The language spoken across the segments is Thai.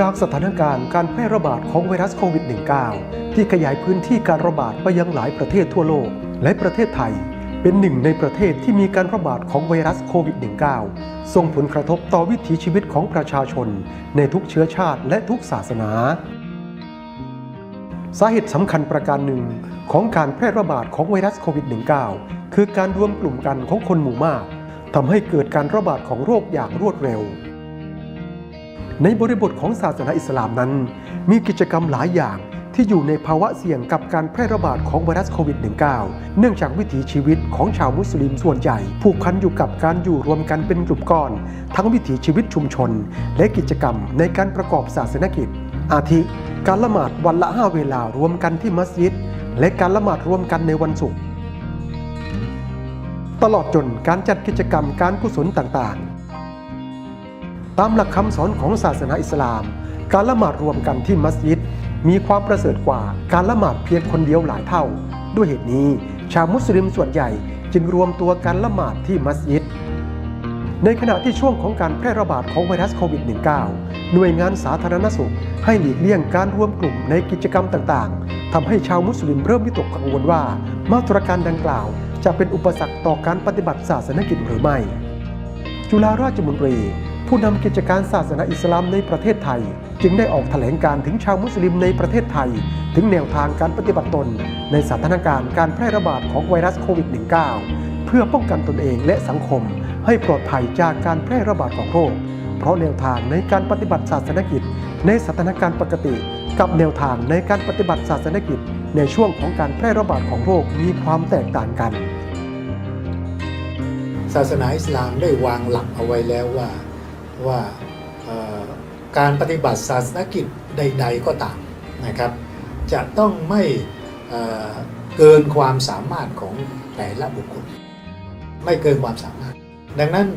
จากสถานการณ์การแพร่ระบาดของไวรัสโควิด -19 ที่ขยายพื้นที่การระบาดไปยังหลายประเทศทั่วโลก และประเทศไทย เป็นหนึ่งในประเทศที่มีการระบาดของไวรัสโควิด -19 ส่งผลกระทบต่อวิถีชีวิตของประชาชน ในทุกเชื้อชาติและทุกศาสนา สาเหตุสำคัญประการหนึ่งของการแพร่ระบาดของไวรัสโควิด -19 คือการรวมกลุ่มกันของคนหมู่มากทำให้เกิดการระบาดของโรคอย่างรวดเร็ว ในบริบทของศาสนาอิสลามนั้น มีกิจกรรมหลายอย่างที่อยู่ในภาวะเสี่ยงกับการแพร่ระบาดของไวรัสโควิด -19 เนื่องจากวิถีชีวิตของชาวมุสลิมส่วนใหญ่ ผูกพันอยู่กับการอยู่รวมกันเป็นกลุ่มก้อน ทั้งวิถีชีวิตชุมชน และกิจกรรมในการประกอบศาสนกิจ อาทิ การละหมาดวันละห้าเวลารวมกันที่มัสยิด และการละหมาดรวมกันในวันศุกร์ตลอดจนการจัดกิจกรรมการกุศลต่างๆ ตามหลักคำสอนของศาสนาอิสลาม การละหมาดรวมกันที่มัสยิด มีความประเสริฐกว่าการละหมาดเพียงคนเดียวหลายเท่า ด้วยเหตุนี้ ชาวมุสลิมส่วนใหญ่จึงรวมตัวกันละหมาดที่มัสยิด ในขณะที่ช่วงของการแพร่ระบาดของไวรัสโควิด -19 หน่วยงานสาธารณสุข ให้หลีกเลี่ยงการรวมกลุ่มในกิจกรรมต่างๆทำให้ชาวมุสลิมเริ่มวิตกกังวลว่า มาตรการดังกล่าว จะเป็นอุปสรรคต่อการปฏิบัติศาสนกิจหรือไม่ จุฬาราชมนตรี ผู้นำกิจการศาสนาอิสลามในประเทศไทย จึงได้ออกแถลงการถึงชาวมุสลิมในประเทศไทย ถึงแนวทางการปฏิบัติตน ในสถานการณ์การแพร่ระบาดของไวรัสโควิด -19 เพื่อป้องกันตนเองและสังคม ให้ปลอดภัยจากการแพร่ระบาดของโรค เพราะแนวทางในการปฏิบัติศาสนกิจ ในสถานการณ์ปกติ กับแนวทางในการปฏิบัติศาสนกิจ ในช่วงของการแพร่ระบาดของโรคมีความแตกต่างกัน ศาสนาอิสลามได้วางหลักเอาไว้แล้วว่า ว่าการปฏิบัติศาสนกิจใด ๆ ก็ตามนะครับ จะต้องไม่เกินความสามารถของแต่ละบุคคล ไม่เกินความสามารถ ดังนั้น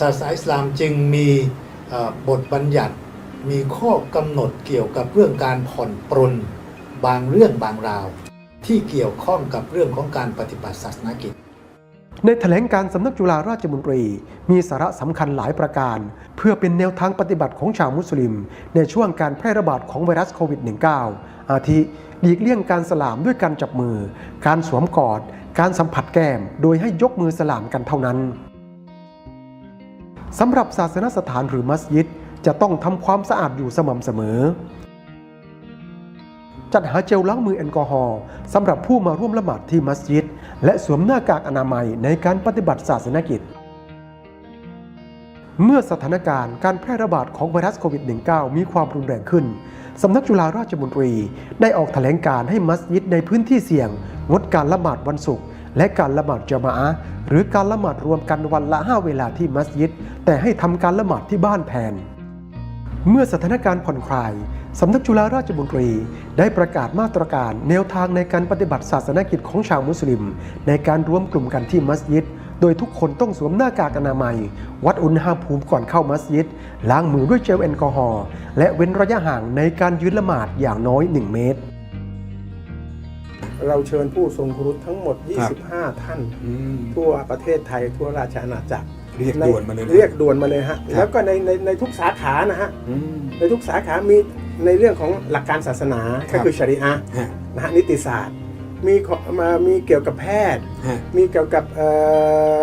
ศาสนาอิสลามจึงมีบทบัญญัติมีข้อกำหนดเกี่ยวกับเรื่องการผ่อนปรนบางเรื่องบางราว ที่เกี่ยวข้องกับเรื่องของการปฏิบัติศาสนกิจ ในแถลงการสำนักจุฬาราชมนตรี มีสาระสำคัญหลายประการ เพื่อเป็นแนวทางปฏิบัติของชาวมุสลิม ในช่วงการแพร่ระบาดของไวรัสโควิด -19 อาทิหลีกเลี่ยงการสลามด้วยการจับมือ การสวมกอด การสัมผัสแก้ม โดยให้ยกมือสลามกันเท่านั้นสำหรับศาสนสถานหรือมัสยิดจะต้องทำความสะอาดอยู่สม่ำเสมอ จัดหาเจลล้างมือแอลกอฮอล์สำหรับผู้มาร่วมละหมาดที่มัสยิด และสวมหน้ากากอนามัยในการปฏิบัติศาสนกิจ เมื่อสถานการณ์การแพร่ระบาดของไวรัสโควิด -19 มีความรุนแรงขึ้น สำนักจุฬาราชมนตรีได้ออกแถลงการให้มัสยิดในพื้นที่เสี่ยง งดการละหมาดวันศุกร์และการละหมาดจามะอะห์หรือการละหมาดรวมกันวันละ 5 เวลาที่มัสยิด แต่ให้ทำการละหมาดที่บ้านแทนเมื่อสถานการณ์ผ่อนคลาย สำนักจุฬาราชมนตรี ได้ประกาศมาตรการแนวทางในการปฏิบัติศาสนกิจของชาวมุสลิม ในการรวมกลุ่มกันที่มัสยิด โดยทุกคนต้องสวมหน้ากากอนามัย วัดอุณหภูมิก่อนเข้ามัสยิด ล้างมือด้วยเจลแอลกอฮอล์และเว้นระยะห่างในการยืนละหมาดอย่างน้อย 1 เมตร เราเชิญผู้ทรงคุณวุฒิทั้งหมดครับ25 ท่านอืมทั่วประเทศไทยทั่วราชอาณาจักรเรียกด่วนมาเลยนะเรียกด่วนมาเลยฮะครับแล้วก็ในในในทุกสาขานะฮะอืมในทุกสาขามี ในเรื่องของหลักการศาสนาครัก็บ คือชริอะห์ฮะนะฮะนิติศาสตร์มีขอมามีเกี่ยวกับแพทย์ ฮะ มีเกี่ยวกับเอ่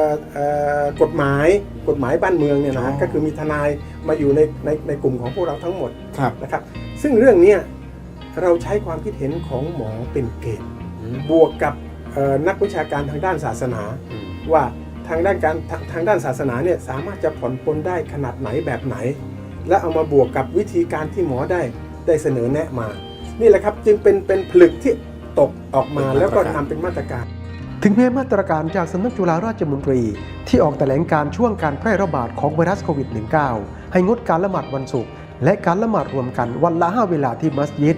อเอ่อกฎหมายกฎหมายบ้านเมืองเนี่ยนะฮะอ๋อ ก็คือมีทนายมาอยู่ในในในกลุ่มของพวกเราทั้งหมดครับนะครับ ซึ่งเรื่องเนี้ยเราใช้ความคิดเห็นของหมอเป็นเกณฑ์อืมบวกกับเอ่อนักวิชาการทางด้านศาสนา อืมว่าทางด้านการทางทางด้านศาสนาเนี่ยสามารถจะผ่อนปลนได้ขนาดไหนแบบไหน และเอามาบวกกับวิธีการที่หมอได้ ได้เสนอแนะมา นี่แหละครับจึงเป็นเป็นผลึกที่ตกออกมาแล้วก็ทำเป็นมาตรการ ถึงแม้มาตรการจากสำนักจุฬาราชมนตรี ที่ออกแถลงการช่วงการแพร่ระบาดของไวรัสโควิด -19 ให้งดการละหมาดวันศุกร์และการละหมาดรวมกันวันละ 5 เวลาที่มัสยิด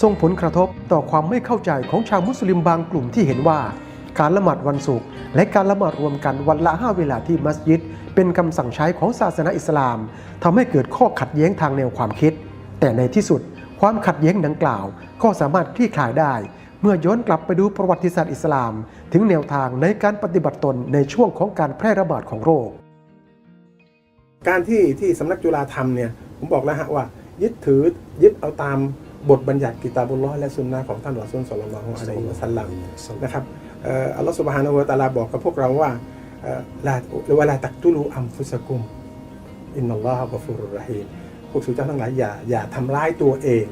ส่งผลกระทบต่อความไม่เข้าใจของชาวมุสลิมบางกลุ่มที่เห็นว่า การละหมาดวันศุกร์และการละหมาดรวมกันวันละ 5 เวลาที่มัสยิด เป็นคำสั่งใช้ของศาสนาอิสลามทำให้เกิดข้อขัดแย้งทางแนวความคิด แต่ในที่สุดความขัดแย้งดังกล่าว ก็สามารถคลี่คลายได้ เมื่อย้อนกลับไปดูประวัติศาสตร์อิสลาม ถึงแนวทางในการปฏิบัติตนในช่วงของการแพร่ระบาดของโรค การที่ที่สำนักจุฬาทำเนี่ยผมบอกแล้วฮะว่า ยึดถือยึดเอาตามบทบัญญัติกิตาบุลลอฮ์และสุนนะของท่านรอซูลสลลัลลอฮุอะลัยฮิวะสัลลัมนะครับเอ่ออัลลอฮฺสุบฮานะฮูวะตะอาลาบอกกับพวกเราว่าเอ่อลาเวลาตักตุลูอัมฟุสกุมอินนัลลอฮะกอฟูรุรเราะฮีม พวกสุเจ้าทั้งหลายอย่าอย่าทำร้ายตัวเอง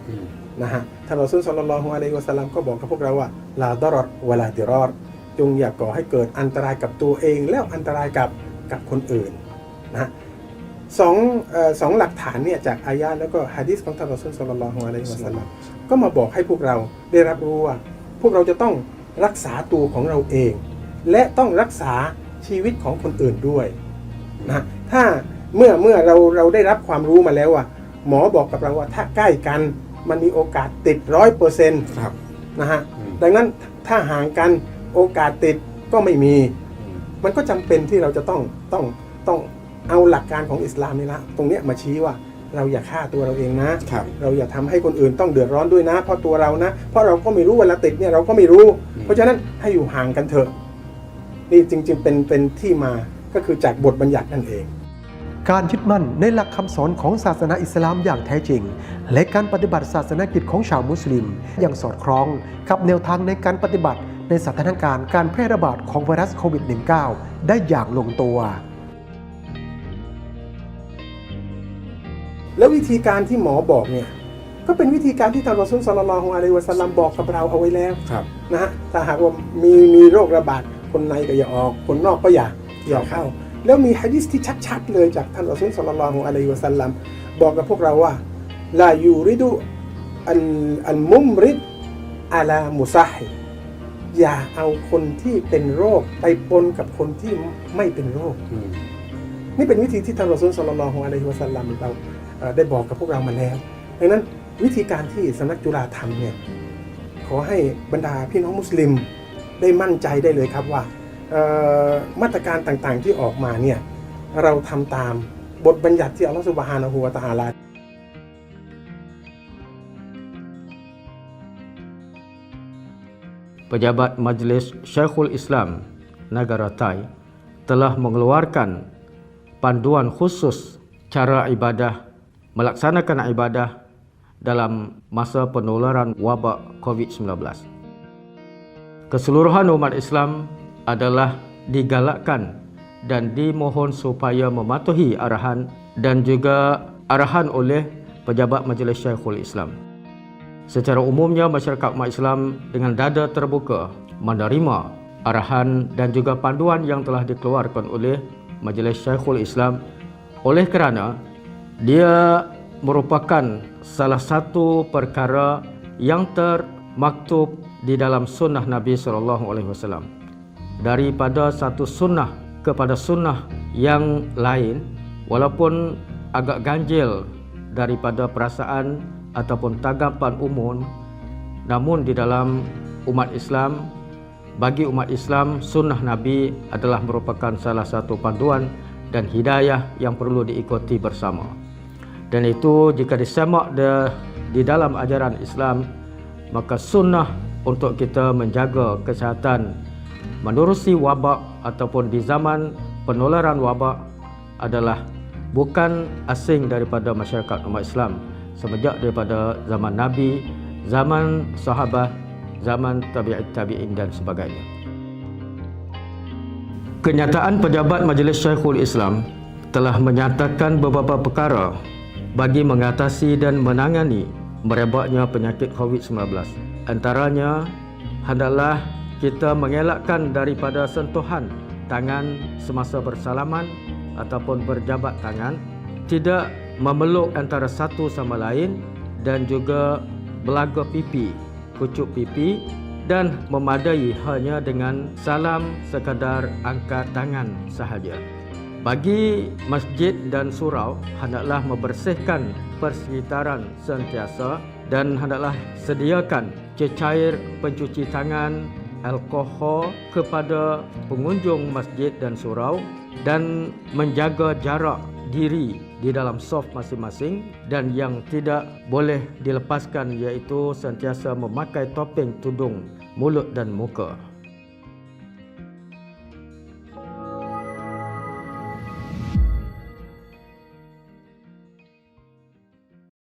นะฮะท่านรอซูลสลลัลลอฮุอะลัยฮิวะสัลลัมก็บอกกับพวกเราว่าลาดารอดวะลาดิรอดจงอย่าก่อให้เกิดอันตรายกับตัวเอง แล้วอันตรายกับกับคนอื่นนะฮะสองเอ่อสองหลักฐานเนี่ยจากอายะห์แล้วก็ฮะดีษของท่านรอซูลสลลัลลอฮุอะลัยฮิวะสัลลัมก็มาบอกให้พวกเราได้รับรู้ว่า พวกเราจะต้องรักษาตัวของเราเอง และต้องรักษาชีวิตของคนอื่นด้วยนะถ้า เมื่อเมื่อเราเราได้รับความรู้มาแล้วอะหมอบอกกับเราว่าถ้าใกล้กันมันมีโอกาสติดร้อยเปอร์เซ็นต์ครับนะฮะอืมดังนั้นถ้าห่างกันโอกาสติดก็ไม่มี มันก็จำเป็นที่เราจะต้องต้องต้องเอาหลักการของอิสลามนี่ละตรงเนี้ยมาชี้ว่าเราอย่าฆ่าตัวเราเองนะครับเราอย่าทำให้คนอื่นต้องเดือดร้อนด้วยนะ เพราะตัวเรานะ เพราะเราก็ไม่รู้เวลาติดเนี่ยเราก็ไม่รู้อืมเพราะฉะนั้นให้อยู่ห่างกันเถอะ นี่จริงๆเป็นเป็นที่มาก็คือจากบทบัญญัตินั่นเอง การยึดมั่นในหลักคำสอนของศาสนาอิสลามอย่างแท้จริง และการปฏิบัติศาสนกิจของชาวมุสลิม อย่างสอดคล้องกับแนวทางในการปฏิบัติในสถานการณ์การแพร่ระบาดของไวรัสโควิด -19 ได้อย่างลงตัว แล้ววิธีการที่หมอบอกเนี่ยก็เป็นวิธีการที่ท่านรอซูลสลลัลลอฮุอะลัยฮิวะสัลลัมบอกกับเราเอาไว้แล้วครับนะฮะถ้าหากว่ามีมีโรคระบาดคนในก็อย่าออก คนนอกก็อย่าอย่าเข้า แล้วมีฮะดิษที่ชัดๆเลยจากท่านรอซูลสลลัลลอฮุอะลัยฮิวะสัลลัมบอกกับพวกเราว่าลายูริดุอันอันมุมริดอาลามุซาฮิอย่าเอาคนที่เป็นโรคไปปนกับคนที่ไม่เป็นโรค นี่เป็นวิธีที่ท่านรอซูลสลลัลลอฮุอะลัยฮิวะสัลลัมเราเอ่อได้บอกกับพวกเรามาแล้ว ดังนั้นวิธีการที่สำนักจุฬาทำเนี่ยขอให้บรรดาพี่น้องมุสลิมได้มั่นใจได้เลยครับว่าเอ่อ มาตรการต่างๆที่ออกมาเนี่ยเราทำตามบทบัญญัติที่อัลลอฮฺสุบฮานะฮูวะตะอาลา Pejabat Majlis Syekhul Islam Negara Thai telah mengeluarkan panduan khusus cara ibadah melaksanakan ibadah dalam masa penularan wabak COVID-19. Keseluruhan umat Islam adalah digalakkan dan dimohon supaya mematuhi arahan dan juga arahan oleh pejabat Majlis Syekhul Islam. Secara umumnya masyarakat umat Islam dengan dada terbuka menerima arahan dan juga panduan yang telah dikeluarkan oleh Majlis Syekhul Islam oleh kerana dia merupakan salah satu perkara yang termaktub di dalam sunnah Nabi sallallahu alaihi wasallam. Daripada satu sunnah kepada sunnah yang lain walaupun agak ganjil daripada perasaan ataupun tanggapan umum namun di dalam umat Islam bagi umat Islam sunnah Nabi adalah merupakan salah satu panduan dan hidayah yang perlu diikuti bersama. Dan itu jika disemak di, di dalam ajaran Islam maka sunnah untuk kita menjaga kesihatan menerusi wabak ataupun di zaman penularan wabak adalah bukan asing daripada masyarakat umat Islam semenjak daripada zaman Nabi, zaman sahabat, zaman tabi'in tabi'in dan sebagainya. Kenyataan pejabat Majlis Syekhul Islam telah menyatakan beberapa perkara bagi mengatasi dan menangani merebaknya penyakit COVID-19. Antaranya hendaklah kita mengelakkan daripada sentuhan tangan semasa bersalaman ataupun berjabat tangan, tidak memeluk antara satu sama lain dan juga belaga pipi, kucuk pipi dan memadai hanya dengan salam sekadar angkat tangan sahaja. Bagi masjid dan surau hendaklah membersihkan persekitaran sentiasa dan hendaklah sediakan cecair pencuci tangan alkohol kepada pengunjung masjid dan surau dan menjaga jarak diri di dalam soft masing-masing dan yang tidak boleh dilepaskan iaitu sentiasa memakai topeng tudung mulut dan muka.